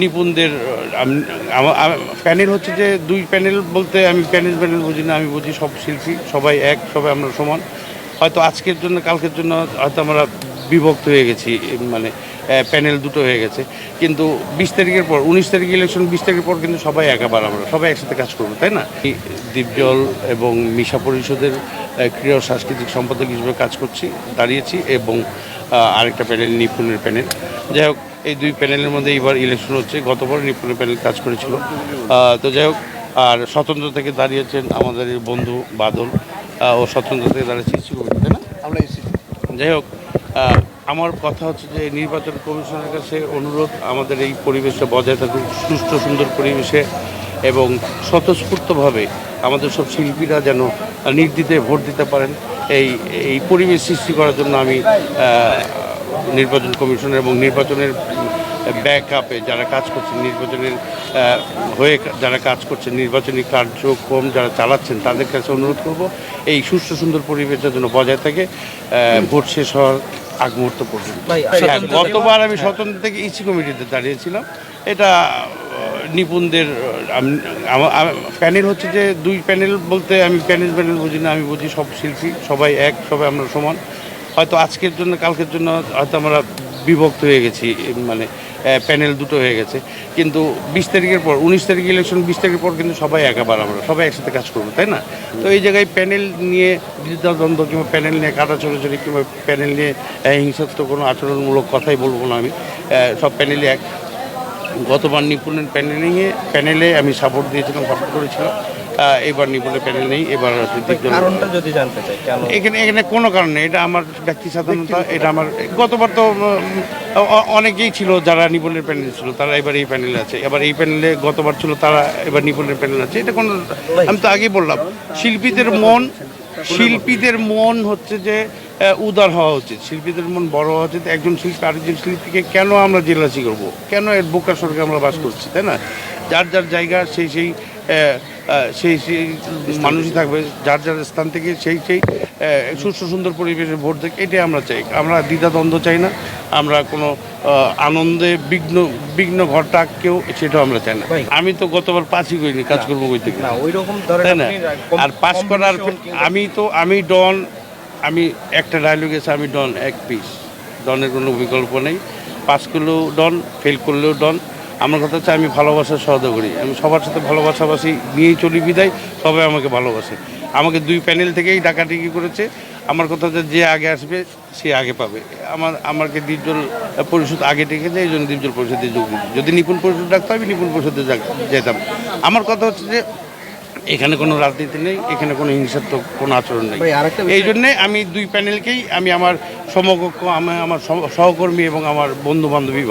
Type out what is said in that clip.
নিপুণদের panel হচ্ছে যে দুই প্যানেল বলতে আমি প্যানেল প্যানেল বুঝি না, আমি বুঝি সব শিল্পী, সবাই এক, সবাই আমরা সমান। হয়তো আজকের জন্য, কালকের জন্য হয়তো আমরা বিভক্ত হয়ে গেছি মানে প্যানেল দুটো হয়ে গেছে। কিন্তু বিশ তারিখের পর, উনিশ তারিখ ইলেকশন বিশ তারিখের পর কিন্তু সবাই একাবার আমরা, সবাই একসাথে কাজ করব, তাই না? দ্বীপজল এবং মিশা পরিষদের ক্রীড়া সাংস্কৃতিক সম্পাদক হিসেবে কাজ করছি, দাঁড়িয়েছি এবং আরেকটা প্যানেল, নিপুণের প্যানেল। যাই হোক এই দুই প্যানেলের মধ্যে এইবার ইলেকশন হচ্ছে। গতবার নিপুণের প্যানেল কাজ করেছিল। তো যাই হোক আর স্বতন্ত্র থেকে দাঁড়িয়েছেন আমাদের বন্ধু বাদল। ও স্বতন্ত্র থেকে দাঁড়িয়েছে ইস্যু না? আমরা যাই হোক আমার কথা হচ্ছে যে নির্বাচন কমিশনের কাছে অনুরোধ আমাদের এই পরিবেশটা বজায় থাকুক সুষ্ঠু সুন্দর পরিবেশে এবং স্বতঃস্ফূর্তভাবে আমাদের সব শিল্পীরা যেন নির্দ্বিধায় ভোট দিতে পারেন। এই এই পরিবেশ সৃষ্টি করার জন্য আমি নির্বাচন কমিশনের এবং নির্বাচনের ব্যাক আপে যারা কাজ করছেন নির্বাচনের হয়ে যারা কাজ করছেন নির্বাচনী কার্যক্রম যারা চালাচ্ছেন তাদের কাছে অনুরোধ করব এই সুষ্ঠু সুন্দর পরিবেশের জন্য বজায় থাকে ভোট শেষ হওয়ার আগ মুহূর্ত পর্যন্ত। হ্যাঁ, গতবার আমি স্বতন্ত্র থেকে ইসি কমিটিতে দাঁড়িয়েছিলাম। এটা নিপুণদের প্যানেল হচ্ছে যে দুই প্যানেল বলতে আমি প্যানেল প্যানেল বুঝি না আমি বুঝি সব শিল্পী সবাই এক সবাই আমরা সমান। হয়তো আজকের জন্য, কালকের জন্য হয়তো আমরা বিভক্ত হয়ে গেছি মানে প্যানেল দুটো হয়ে গেছে। কিন্তু বিশ তারিখের পর, উনিশ তারিখ ইলেকশন বিশ তারিখের পর কিন্তু সবাই একাবার আমরা, সবাই একসাথে কাজ করব, তাই না? তো এই জায়গায় প্যানেল নিয়ে দ্বিধাদ্বন্দ্ব কিংবা প্যানেল নিয়ে কাটা চড়ি কিংবা প্যানেল নিয়ে হিংসাত্মক কোনো আচরণমূলক কথাই বলব না আমি। সব প্যানেলই এক। গতবার নিপুণের প্যানেলিংয়ে, প্যানেলে আমি সাপোর্ট দিয়েছিলাম সাপোর্ট করেছিলাম। এবার নিপুণের প্যানেল নেই এবার হচ্ছে ভাই, দিকজন- কারণটা যদি জানতে চাই এখানে এখানে কোনো কারণে এটা আমার ব্যক্তি স্বাধীনতা এটা আমার গতবার তো অনেকেই ছিল যারা নিপুণের প্যানেল ছিল তারা এবার এই প্যানেলে আছে এবার এই প্যানেলে গতবার ছিল তারা এবার নিপুণের প্যানেল আছে এটা কোনো আমি তো আগেই বললাম শিল্পীদের মন শিল্পীদের মন হচ্ছে যে উদার হওয়া উচিত শিল্পীদের মন বড় হওয়া উচিত একজন শিল্পী আরেকজন শিল্পীকে কেন আমরা জেলাসি করব? কেন এর বোকা স্বর্গে আমরা বাস করছি তাই না? যার যার জায়গা সেই সেই সেই সেই মানুষই থাকবে যার যার স্থান থেকে সেই সেই সুস্থ সুন্দর পরিবেশে ভোট দেখ এটাই আমরা চাই। আমরা দ্বিধাদ্বন্দ্ব চাই না আমরা কোনো আনন্দে বিঘ্ন বিঘ্ন ঘরটাক কেউ সেটাও আমরা চাই না। আমি তো গতবার পাঁচই করিনি কাজ করব কই থেকে? না ওই রকম তাই না? আর পাস করার আমি তো আমি ডন আমি একটা ডায়লগ এসে আমি ডন এক পিস ডনের কোনো বিকল্প নেই। পাস করলেও ডন ফেল করলেও ডন। আমার কথা হচ্ছে আমি ভালোবাসার করি আমি সবার সাথে ভালোবাসাবাসি নিয়েই চলি বিদায় সবাই আমাকে ভালোবাসে। আমাকে দুই প্যানেল থেকেই ডাকাডাকি করেছে। আমার কথা হচ্ছে যে আগে আসবে সে আগে পাবে। আমার আমাকে দ্বীপজল পরিষদ আগে ডেকেছে এই জন্য দ্বীপজল পরিষদে যোগ দিয়েছি। যদি নিপুণ পরিষদ ডাকতে আমি নিপুণ পরিষদে যেতাম। আমার কথা হচ্ছে যে এখানে কোনো রাজনীতি নেই এখানে কোনো হিংসাত্মক কোনো আচরণ নেই। এই জন্যে আমি দুই প্যানেলকেই আমি আমার সমকক্ষ আমি আমার সহকর্মী এবং আমার বন্ধু বান্ধবী ভাগ।